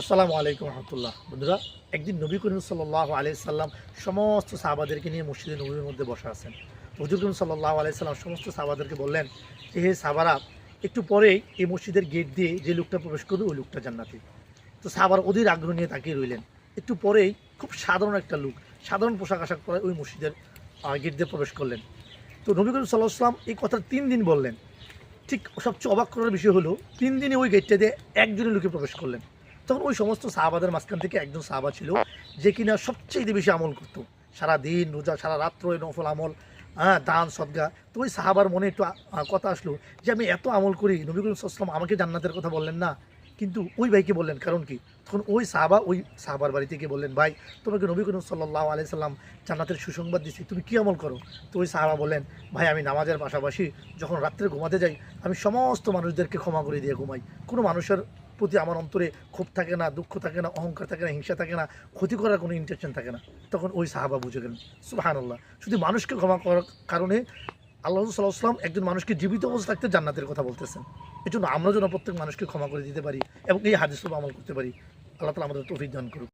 আসসালামু আলাইকুম রহমতুল্লাহ। বন্ধুরা, একদিন নবী করিম সাল্লাহ আলাই সাল্লাম সমস্ত সাহাবাদেরকে নিয়ে মসজিদে নবীর মধ্যে বসা আছেন। হজুর করিম সাল্লাহ আলাই সাল্লাম সমস্ত সাহাবাদেরকে বললেন যে হে সাহাবারা, একটু পরেই এই মসজিদের গেট দিয়ে যে লোকটা প্রবেশ করবে, ওই লোকটা জান্নাতি। তো সাহাবার অধীর আগ্রহ নিয়ে তাকিয়ে রইলেন। একটু পরেই খুব সাধারণ একটা লোক, সাধারণ পোশাক আশাক পরে ওই মসজিদের গেট দিয়ে প্রবেশ করলেন। তো নবী করিম সাল্লাহ সাল্লাম এই কথা তিন দিন বললেন। ঠিক, সবচেয়ে অবাক করার বিষয় হলো, তিন দিনে ওই গেটটা দিয়ে একজনের লোকে প্রবেশ করলেন। তখন ওই সমস্ত সাহাবাদের মাঝখান থেকে একজন সাহাবা ছিল, যে কিনা সবচেয়ে বেশি আমল করতো। সারা দিন রোজা, সারা রাত্র নফল আমল হ্যাঁ দান, সদ্গা। তো ওই সাহাবার মনে একটু কথা আসলো যে, আমি এত আমল করি, নবী করিম সাল্লাম আমাকে জান্নাতের কথা বললেন না। কিন্তু ওই ভাইকে বললেন, কারণ কি? তখন ওই সাহাবা ওই সাহাবার বাড়ি থেকে বললেন, ভাই, তোমাকে নবী করিম সাল্লাহ আলাই সাল্লাম জান্নাতের সুসংবাদ দিচ্ছি তুমি কী আমল করো? তো ওই সাহাবা বললেন, ভাই, আমি নামাজের পাশাপাশি যখন রাত্রে ঘুমাতে যাই, আমি সমস্ত মানুষদেরকে ক্ষমা করে দিয়ে ঘুমাই। কোনো মানুষের প্রতি আমার অন্তরে ক্ষোভ থাকে না, দুঃখ থাকে না, অহংকার থাকে না, হিংসা থাকে না, ক্ষতি করার কোনো ইন্টেনশন থাকে না। তখন ওই সাহাবা বুঝে গেলেন সুবাহান আল্লাহ শুধু মানুষকে ক্ষমা করার কারণে আল্লাহ সাল্লাহ আসলাম একজন মানুষকে জীবিত অবস্থা থাকতে জান্নাতের কথা বলতেছেন। এই জন্য আমরা যেন প্রত্যেক মানুষকে ক্ষমা করে দিতে পারি এবং এই হাদিস আমল করতে পারি। আল্লাহ তালা আমাদের তো দান করুক।